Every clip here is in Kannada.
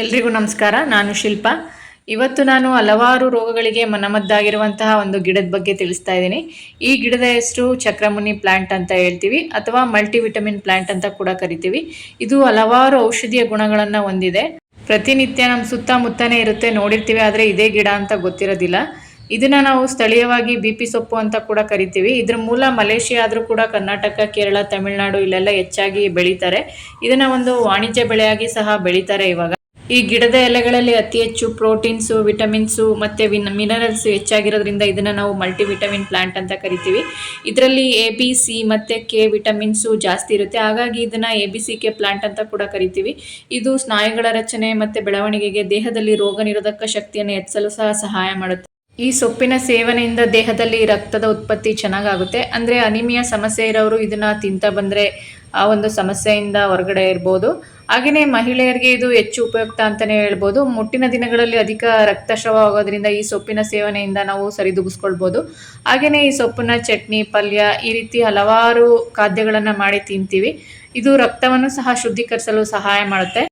ಎಲ್ರಿಗೂ ನಮಸ್ಕಾರ. ನಾನು ಶಿಲ್ಪ. ಇವತ್ತು ನಾನು ಹಲವಾರು ರೋಗಗಳಿಗೆ ಮನಮದ್ದಾಗಿರುವಂತಹ ಒಂದು ಗಿಡದ ಬಗ್ಗೆ ತಿಳಿಸ್ತಾ ಇದ್ದೀನಿ. ಈ ಗಿಡದ ಹೆಸರು ಚಕ್ರಮುನಿ ಪ್ಲಾಂಟ್ ಅಂತ ಹೇಳ್ತೀವಿ, ಅಥವಾ ಮಲ್ಟಿವಿಟಮಿನ್ ಪ್ಲಾಂಟ್ ಅಂತ ಕೂಡ ಕರಿತೀವಿ. ಇದು ಹಲವಾರು ಔಷಧೀಯ ಗುಣಗಳನ್ನು ಹೊಂದಿದೆ. ಪ್ರತಿನಿತ್ಯ ನಮ್ಮ ಸುತ್ತಮುತ್ತನೇ ಇರುತ್ತೆ, ನೋಡಿರ್ತೀವಿ, ಆದರೆ ಇದೇ ಗಿಡ ಅಂತ ಗೊತ್ತಿರೋದಿಲ್ಲ. ಇದನ್ನ ನಾವು ಸ್ಥಳೀಯವಾಗಿ ಬಿ ಪಿ ಸೊಪ್ಪು ಅಂತ ಕೂಡ ಕರಿತೀವಿ. ಇದ್ರ ಮೂಲ ಮಲೇಷಿಯಾ ಆದರೂ ಕೂಡ ಕರ್ನಾಟಕ, ಕೇರಳ, ತಮಿಳುನಾಡು ಇಲ್ಲೆಲ್ಲ ಹೆಚ್ಚಾಗಿ ಬೆಳೀತಾರೆ. ಇದನ್ನ ಒಂದು ವಾಣಿಜ್ಯ ಬೆಳೆಯಾಗಿ ಸಹ ಬೆಳೀತಾರೆ ಇವಾಗ. ಈ ಗಿಡದ ಎಲೆಗಳಲ್ಲಿ ಅತಿ ಹೆಚ್ಚು ಪ್ರೋಟೀನ್ಸು, ವಿಟಮಿನ್ಸು ಮತ್ತು ವಿನ್ ಮಿನರಲ್ಸ್ ಹೆಚ್ಚಾಗಿರೋದ್ರಿಂದ ಇದನ್ನು ನಾವು ಮಲ್ಟಿ ವಿಟಮಿನ್ ಪ್ಲಾಂಟ್ ಅಂತ ಕರಿತೀವಿ. ಇದರಲ್ಲಿ ಎ ಬಿ ಸಿ ಮತ್ತು ಕೆ ವಿಟಮಿನ್ಸು ಜಾಸ್ತಿ ಇರುತ್ತೆ. ಹಾಗಾಗಿ ಇದನ್ನು A B C K plant ಅಂತ ಕೂಡ ಕರಿತೀವಿ. ಇದು ಸ್ನಾಯುಗಳ ರಚನೆ ಮತ್ತು ಬೆಳವಣಿಗೆಗೆ ದೇಹದಲ್ಲಿ ರೋಗ ನಿರೋಧಕ ಶಕ್ತಿಯನ್ನು ಹೆಚ್ಚಲು ಸಹ ಸಹಾಯ ಮಾಡುತ್ತೆ. ಈ ಸೊಪ್ಪಿನ ಸೇವನೆಯಿಂದ ದೇಹದಲ್ಲಿ ರಕ್ತದ ಉತ್ಪತ್ತಿ ಚೆನ್ನಾಗಾಗುತ್ತೆ. ಅಂದರೆ ಅನಿಮಿಯಾ ಸಮಸ್ಯೆ ಇರೋರು ಇದನ್ನ ತಿಂತ ಬಂದರೆ ಆ ಒಂದು ಸಮಸ್ಯೆಯಿಂದ ಹೊರಗಡೆ ಇರ್ಬೋದು. ಹಾಗೆಯೇ ಮಹಿಳೆಯರಿಗೆ ಇದು ಹೆಚ್ಚು ಉಪಯುಕ್ತ ಅಂತಲೇ ಹೇಳ್ಬೋದು. ಮುಟ್ಟಿನ ದಿನಗಳಲ್ಲಿ ಅಧಿಕ ರಕ್ತಸ್ರಾವ ಆಗೋದ್ರಿಂದ ಈ ಸೊಪ್ಪಿನ ಸೇವನೆಯಿಂದ ನಾವು ಸರಿದೂಗಿಸ್ಕೊಳ್ಬೋದು. ಹಾಗೆಯೇ ಈ ಸೊಪ್ಪಿನ ಚಟ್ನಿ, ಪಲ್ಯ ಈ ರೀತಿ ಹಲವಾರು ಖಾದ್ಯಗಳನ್ನು ಮಾಡಿ ತಿಂತೀವಿ. ಇದು ರಕ್ತವನ್ನು ಸಹ ಶುದ್ಧೀಕರಿಸಲು ಸಹಾಯ ಮಾಡುತ್ತೆ.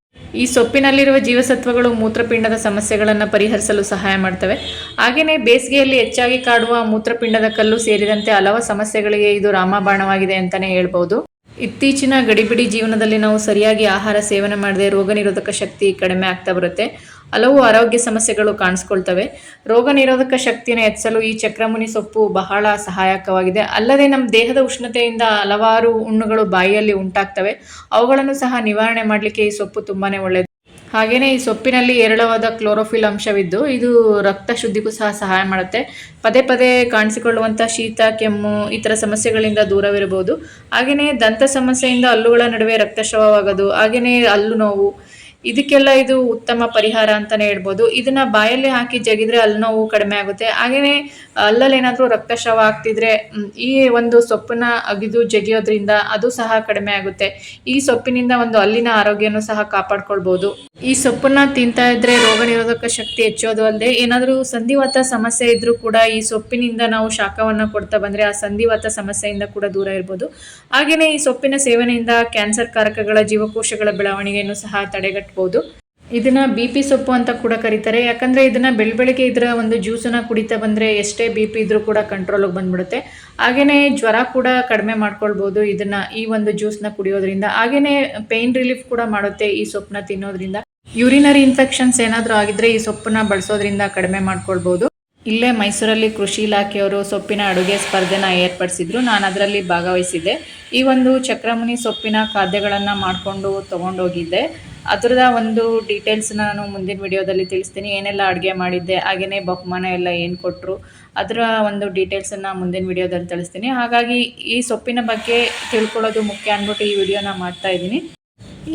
ಈ ಸೊಪ್ಪಿನಲ್ಲಿರುವ ಜೀವಸತ್ವಗಳು ಮೂತ್ರಪಿಂಡದ ಸಮಸ್ಯೆಗಳನ್ನು ಪರಿಹರಿಸಲು ಸಹಾಯ ಮಾಡ್ತವೆ. ಹಾಗೆಯೇ ಬೇಸಿಗೆಯಲ್ಲಿ ಹೆಚ್ಚಾಗಿ ಕಾಡುವ ಮೂತ್ರಪಿಂಡದ ಕಲ್ಲು ಸೇರಿದಂತೆ ಹಲವು ಸಮಸ್ಯೆಗಳಿಗೆ ಇದು ರಾಮಬಾಣವಾಗಿದೆ ಅಂತಲೇ ಹೇಳ್ಬೋದು. ಇತ್ತೀಚಿನ ಗಡಿಬಿಡಿ ಜೀವನದಲ್ಲಿ ನಾವು ಸರಿಯಾಗಿ ಆಹಾರ ಸೇವನೆ ಮಾಡದೆ ರೋಗ ನಿರೋಧಕ ಶಕ್ತಿ ಕಡಿಮೆ ಆಗ್ತಾ ಬರುತ್ತೆ. ಹಲವು ಆರೋಗ್ಯ ಸಮಸ್ಯೆಗಳು ಕಾಣಿಸ್ಕೊಳ್ತವೆ. ರೋಗ ನಿರೋಧಕ ಶಕ್ತಿಯನ್ನು ಹೆಚ್ಚಿಸಲು ಈ ಚಕ್ರಮುನಿ ಸೊಪ್ಪು ಬಹಳ ಸಹಾಯಕವಾಗಿದೆ. ಅಲ್ಲದೆ ನಮ್ಮ ದೇಹದ ಉಷ್ಣತೆಯಿಂದ ಹಲವಾರು ಹುಣ್ಣುಗಳು ಬಾಯಿಯಲ್ಲಿ ಉಂಟಾಗ್ತವೆ. ಅವುಗಳನ್ನು ಸಹ ನಿವಾರಣೆ ಮಾಡಲಿಕ್ಕೆ ಈ ಸೊಪ್ಪು ತುಂಬಾ ಒಳ್ಳೆಯದು ಹಾಗೆಯೇ ಈ ಸೊಪ್ಪಿನಲ್ಲಿ ಹೇರಳವಾದ ಕ್ಲೋರೋಫಿಲ್ ಅಂಶವಿದ್ದು, ಇದು ರಕ್ತ ಶುದ್ಧಿಗೂ ಸಹ ಸಹಾಯ ಮಾಡುತ್ತೆ. ಪದೇ ಪದೇ ಕಾಣಿಸಿಕೊಳ್ಳುವಂಥ ಶೀತ, ಕೆಮ್ಮು ಈ ಥರ ಸಮಸ್ಯೆಗಳಿಂದ ದೂರವಿರಬಹುದು. ಹಾಗೆಯೇ ದಂತ ಸಮಸ್ಯೆಯಿಂದ ಹಲ್ಲುಗಳ ನಡುವೆ ರಕ್ತಸ್ರಾವವಾಗೋದು ಹಾಗೆಯೇ ಹಲ್ಲು ನೋವು ಇದಕ್ಕೆಲ್ಲ ಇದು ಉತ್ತಮ ಪರಿಹಾರ ಅಂತಲೇ ಹೇಳ್ಬೋದು. ಇದನ್ನ ಬಾಯಲ್ಲಿ ಹಾಕಿ ಜಗಿದ್ರೆ ಅಲ್ಲಿ ನೋವು ಕಡಿಮೆ ಆಗುತ್ತೆ. ಹಾಗೆಯೇ ಅಲ್ಲಲ್ಲಿ ಏನಾದರೂ ರಕ್ತಸ್ರಾವ ಆಗ್ತಿದ್ರೆ ಈ ಒಂದು ಸೊಪ್ಪನ್ನ ಅಗಿದು ಜಗಿಯೋದ್ರಿಂದ ಅದು ಸಹ ಕಡಿಮೆ ಆಗುತ್ತೆ. ಈ ಸೊಪ್ಪಿನಿಂದ ಒಂದು ಅಲ್ಲಿನ ಆರೋಗ್ಯನೂ ಸಹ ಕಾಪಾಡ್ಕೊಳ್ಬೋದು. ಈ ಸೊಪ್ಪನ್ನ ತಿಂತಾ ಇದ್ರೆ ರೋಗ ನಿರೋಧಕ ಶಕ್ತಿ ಹೆಚ್ಚೋದು ಅಲ್ಲದೆ ಏನಾದರೂ ಸಂಧಿವಾತ ಸಮಸ್ಯೆ ಇದ್ರೂ ಕೂಡ ಈ ಸೊಪ್ಪಿನಿಂದ ನಾವು ಶಾಖವನ್ನು ಕೊಡ್ತಾ ಬಂದ್ರೆ ಆ ಸಂಧಿವಾತ ಸಮಸ್ಯೆಯಿಂದ ಕೂಡ ದೂರ ಇರ್ಬೋದು. ಹಾಗೆಯೇ ಈ ಸೊಪ್ಪಿನ ಸೇವನೆಯಿಂದ ಕ್ಯಾನ್ಸರ್ ಕಾರಕಗಳ ಜೀವಕೋಶಗಳ ಬೆಳವಣಿಗೆಯನ್ನು ಸಹ ಇದನ್ನ ಬಿ ಪಿ ಸೊಪ್ಪು ಅಂತ ಕೂಡ ಕರೀತಾರೆ. ಯಾಕಂದ್ರೆ ಇದನ್ನ ಬೆಳಬೆಳಗ್ಗೆ ಇದರ ಒಂದು ಜ್ಯೂಸನ್ನ ಕುಡಿತಾ ಬಂದ್ರೆ ಎಷ್ಟೇ ಬಿ ಪಿ ಇದ್ರೂ ಕೂಡ ಕಂಟ್ರೋಲಿಗೆ ಬಂದ್ಬಿಡುತ್ತೆ. ಹಾಗೇನೆ ಜ್ವರ ಕೂಡ ಕಡಿಮೆ ಮಾಡ್ಕೊಳ್ಬೋದು ಇದನ್ನ ಈ ಒಂದು ಜ್ಯೂಸ್ನ ಕುಡಿಯೋದ್ರಿಂದ. ಹಾಗೇನೆ ಪೇನ್ ರಿಲೀಫ್ ಕೂಡ ಮಾಡುತ್ತೆ ಈ ಸೊಪ್ಪನ್ನ ತಿನ್ನೋದ್ರಿಂದ. ಯೂರಿನರಿ ಇನ್ಫೆಕ್ಷನ್ಸ್ ಏನಾದರೂ ಆಗಿದ್ರೆ ಈ ಸೊಪ್ಪನ್ನ ಬಳಸೋದ್ರಿಂದ ಕಡಿಮೆ ಮಾಡ್ಕೊಳ್ಬೋದು. ಇಲ್ಲೇ ಮೈಸೂರಲ್ಲಿ ಕೃಷಿ ಇಲಾಖೆಯವರು ಸೊಪ್ಪಿನ ಅಡುಗೆ ಸ್ಪರ್ಧೆನ ಏರ್ಪಡಿಸಿದ್ರು. ನಾನು ಅದರಲ್ಲಿ ಭಾಗವಹಿಸಿದ್ದೆ. ಈ ಒಂದು ಚಕ್ರಮುನಿ ಸೊಪ್ಪಿನ ಖಾದ್ಯಗಳನ್ನು ಮಾಡಿಕೊಂಡು ತೊಗೊಂಡೋಗಿದ್ದೆ. ಅದರದ ಒಂದು ಡೀಟೇಲ್ಸ್ನ ನಾನು ಮುಂದಿನ ವಿಡಿಯೋದಲ್ಲಿ ತಿಳಿಸ್ತೀನಿ. ಏನೆಲ್ಲ ಅಡುಗೆ ಮಾಡಿದ್ದೆ ಹಾಗೆಯೇ ಬಹುಮಾನ ಎಲ್ಲ ಏನು ಕೊಟ್ಟರು ಅದರ ಒಂದು ಡೀಟೇಲ್ಸನ್ನು ಮುಂದಿನ ವಿಡಿಯೋದಲ್ಲಿ ತಿಳಿಸ್ತೀನಿ. ಹಾಗಾಗಿ ಈ ಸೊಪ್ಪಿನ ಬಗ್ಗೆ ತಿಳ್ಕೊಳ್ಳೋದು ಮುಖ್ಯ ಅಂದ್ಬಿಟ್ಟು ಈ ವಿಡಿಯೋನ ಮಾಡ್ತಾ ಇದ್ದೀನಿ.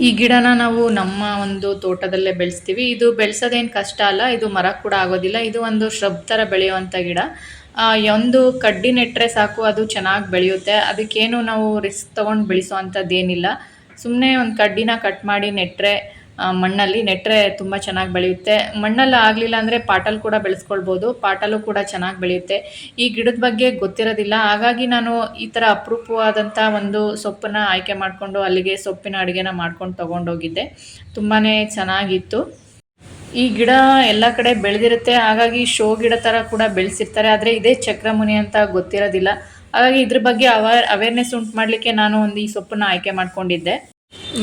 ಈ ಗಿಡನ ನಾವು ನಮ್ಮ ಒಂದು ತೋಟದಲ್ಲೇ ಬೆಳೆಸ್ತೀವಿ. ಇದು ಬೆಳೆಸೋದೇನು ಕಷ್ಟ ಅಲ್ಲ, ಇದು ಮರ ಕೂಡ ಆಗೋದಿಲ್ಲ. ಇದು ಒಂದು ಶ್ರಬ್ ಥರ ಬೆಳೆಯುವಂಥ ಗಿಡ. ಒಂದು ಕಡ್ಡಿ ನೆಟ್ಟರೆ ಸಾಕು, ಅದು ಚೆನ್ನಾಗಿ ಬೆಳೆಯುತ್ತೆ. ಅದಕ್ಕೇನು ನಾವು ರಿಸ್ಕ್ ತೊಗೊಂಡು ಬೆಳೆಸೋ ಏನಿಲ್ಲ ಸುಮ್ಮನೆ ಒಂದು ಕಡ್ಡಿನ ಕಟ್ ಮಾಡಿ ನೆಟ್ಟರೆ ಮಣ್ಣಲ್ಲಿ ನೆಟ್ಟರೆ ತುಂಬ ಚೆನ್ನಾಗಿ ಬೆಳೆಯುತ್ತೆ. ಮಣ್ಣಲ್ಲಿ ಆಗಲಿಲ್ಲ ಅಂದರೆ ಪಾಟಲ್ ಕೂಡ ಬೆಳೆಸ್ಕೊಳ್ಬೋದು. ಪಾಟಲ್ಲೂ ಕೂಡ ಚೆನ್ನಾಗಿ ಬೆಳೆಯುತ್ತೆ. ಈ ಗಿಡದ ಬಗ್ಗೆ ಗೊತ್ತಿರೋದಿಲ್ಲ. ಹಾಗಾಗಿ ನಾನು ಈ ಥರ ಅಪರೂಪವಾದಂಥ ಒಂದು ಸೊಪ್ಪನ್ನು ಆಯ್ಕೆ ಮಾಡಿಕೊಂಡು ಅಲ್ಲಿಗೆ ಸೊಪ್ಪಿನ ಅಡುಗೆನ ಮಾಡ್ಕೊಂಡು ತೊಗೊಂಡೋಗಿದ್ದೆ. ತುಂಬಾ ಚೆನ್ನಾಗಿತ್ತು. ಈ ಗಿಡ ಎಲ್ಲ ಕಡೆ ಬೆಳೆದಿರುತ್ತೆ. ಹಾಗಾಗಿ ಶೋ ಗಿಡ ಥರ ಕೂಡ ಬೆಳೆಸಿರ್ತಾರೆ. ಆದರೆ ಇದೇ ಚಕ್ರಮುನಿ ಅಂತ ಗೊತ್ತಿರೋದಿಲ್ಲ. ಹಾಗಾಗಿ ಇದ್ರ ಬಗ್ಗೆ ಅವೇರ್ ಅವೇರ್ನೆಸ್ ಉಂಟು ಮಾಡಲಿಕ್ಕೆ ನಾನು ಒಂದು ಈ ಸೊಪ್ಪನ್ನು ಆಯ್ಕೆ ಮಾಡ್ಕೊಂಡಿದ್ದೆ.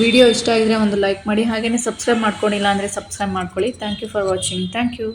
ವಿಡಿಯೋ ಇಷ್ಟ ಆಗಿದ್ರೆ ಒಂದು ಲೈಕ್ ಮಾಡಿ ಹಾಗೆಯೇ ಸಬ್ಸ್ಕ್ರೈಬ್ ಮಾಡ್ಕೊಂಡಿಲ್ಲ ಅಂದರೆ ಸಬ್ಸ್ಕ್ರೈಬ್ ಮಾಡ್ಕೊಳ್ಳಿ. Thank you for watching thank you